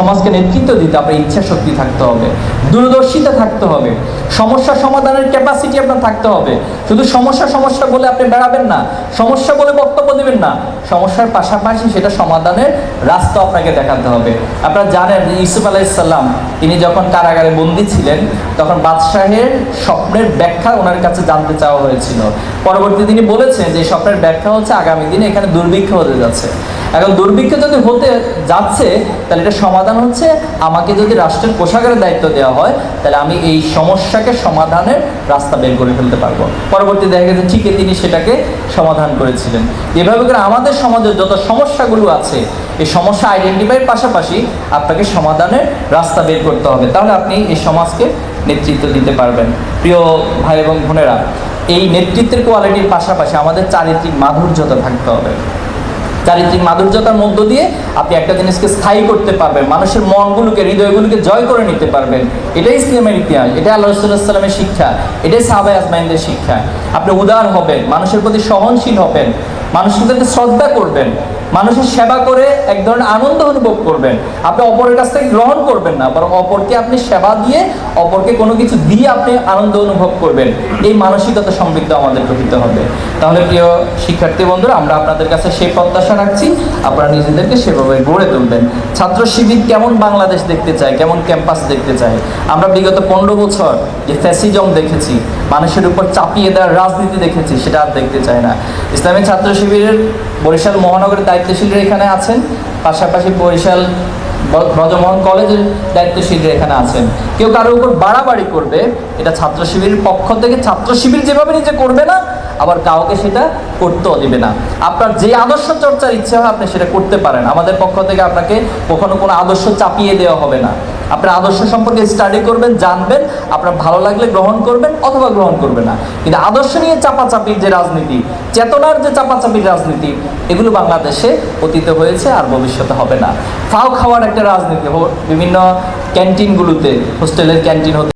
সমাজকে নেতৃত্ব দিতে আপনার ইচ্ছা শক্তি থাকতে হবে। দূরদর্শিতা থাকতে হবে। সমস্যা সমাধানের ক্যাপাসিটি আপনার থাকতে হবে। শুধু সমস্যা সমস্যা বলে আপনি বেড়াবেন না, সমস্যা বলে বক্তব্য দিবেন না। সমস্যার পাশাপাশি সেটা সমাধানের রাস্তা আপনাকে দেখাতে হবে। আপনারা জানেন ইউসুফ আলাইসাল্লাম তিনি যখন কারাগারে বন্দী ছিলেন, তখন বাদশাহের স্বপ্নের ব্যাখ্যা ওনার কাছে জানতে চাওয়া হয়েছিল। পরবর্তী তিনি বলেছেন যে স্বপ্নের ব্যাখ্যা হচ্ছে আগামী দিনে এখানে দুর্ভিক্ষ হতে যাচ্ছে। এখন দুর্ভিক্ষ যদি হতে যাচ্ছে, তাহলে এটা সমাধান হচ্ছে। আমাকে যদি রাষ্ট্রের কোষাগারের দায়িত্ব দেওয়া হয়, তাহলে আমি এই সমস্যাকে সমাধানের রাস্তা বের করে ফেলতে পারব। পরবর্তী দেখা গেছে ঠিকই তিনি সেটাকে সমাধান করেছিলেন। এভাবে করে আমাদের সমাজের যত সমস্যাগুলো আছে, এই সমস্যা আইডেন্টিফাইয়ের পাশাপাশি আপনাকে সমাধানের রাস্তা বের করতে হবে। তাহলে আপনি এই সমাজকে নেতৃত্ব দিতে পারবেন। প্রিয় ভাই এবং বোনেরা, এই নেতৃত্বের কোয়ালিটির পাশাপাশি আমাদের চারিত্রিক মাধুর্যতা থাকতে হবে। চারিত্রিক মাধুর্যতার মধ্য দিয়ে আপনি একটা জিনিসকে স্থায়ী করতে পারবেন, মানুষের মনগুলোকে, হৃদয়গুলোকে জয় করে নিতে পারবেন। এটাই ইসলামের ইতিহাস এটা আল্লাহ রসুল্লাহামের শিক্ষা, এটাই সাহাবাই আজমাইনদের শিক্ষা। আপনি উদার হবেন, মানুষের প্রতি সহনশীল হবেন। মানুষদেরকে শ্রদ্ধা করবেন। মানুষের সেবা করে এক ধরনের আনন্দ অনুভব করবেন। আপনি অপরের কাছ থেকে গ্রহণ করবেন না, বরং অপরকে আপনি সেবা দিয়ে অপরকে কোনো কিছু দিয়ে আপনি আনন্দ অনুভব করবেন। এই মানসিকতা সমৃদ্ধ আমাদের হতে হবে। তাহলে প্রিয় শিক্ষার্থী বন্ধুরা, আমরা আপনাদের কাছে সেই প্রত্যাশা রাখছি। আপনারা নিজেদেরকে সেভাবে গড়ে তুলবেন। ছাত্র শিবির কেমন বাংলাদেশ দেখতে চায়, কেমন ক্যাম্পাস দেখতে চায়? আমরা বিগত পনেরো বছর যে ফ্যাসিজম দেখেছি, মানুষের উপর চাপিয়ে দেওয়ার রাজনীতি দেখেছি, সেটা আর দেখতে চায় না। ইসলামী ছাত্র শিবিরের বরিশাল মহানগরের দায়িত্বশীলরা এখানে আছেন। পাশাপাশি বরিশাল ব্রজমোহন কলেজের দায়িত্বশীলরা এখানে আছেন। কেউ কারোর উপর বাড়াবাড়ি করবে, এটা ছাত্র শিবিরের পক্ষ থেকে ছাত্র শিবির যেভাবে নিজে করবে না, আবার কাউকে সেটা করতেও দিবে না। আপনার যে আদর্শ চর্চার ইচ্ছে হয়, আপনি সেটা করতে পারেন। আমাদের পক্ষ থেকে আপনাকে কখনো কোনো আদর্শ চাপিয়ে দেওয়া হবে না। আপনার আদর্শ সম্পর্কে স্টাডি করবেন, জানবেন, আপনার ভালো লাগলে গ্রহণ করবেন, অথবা গ্রহণ করবেন না। কিন্তু আদর্শ নিয়ে চাপাচাপির যে রাজনীতি, চেতনার যে চাপাচাপির রাজনীতি, এগুলো বাংলাদেশে অতীত হয়েছে আর ভবিষ্যতে হবে না। ফাও খাওয়ার একটা রাজনীতি বিভিন্ন ক্যান্টিনগুলোতে হোস্টেলের ক্যান্টিন হতে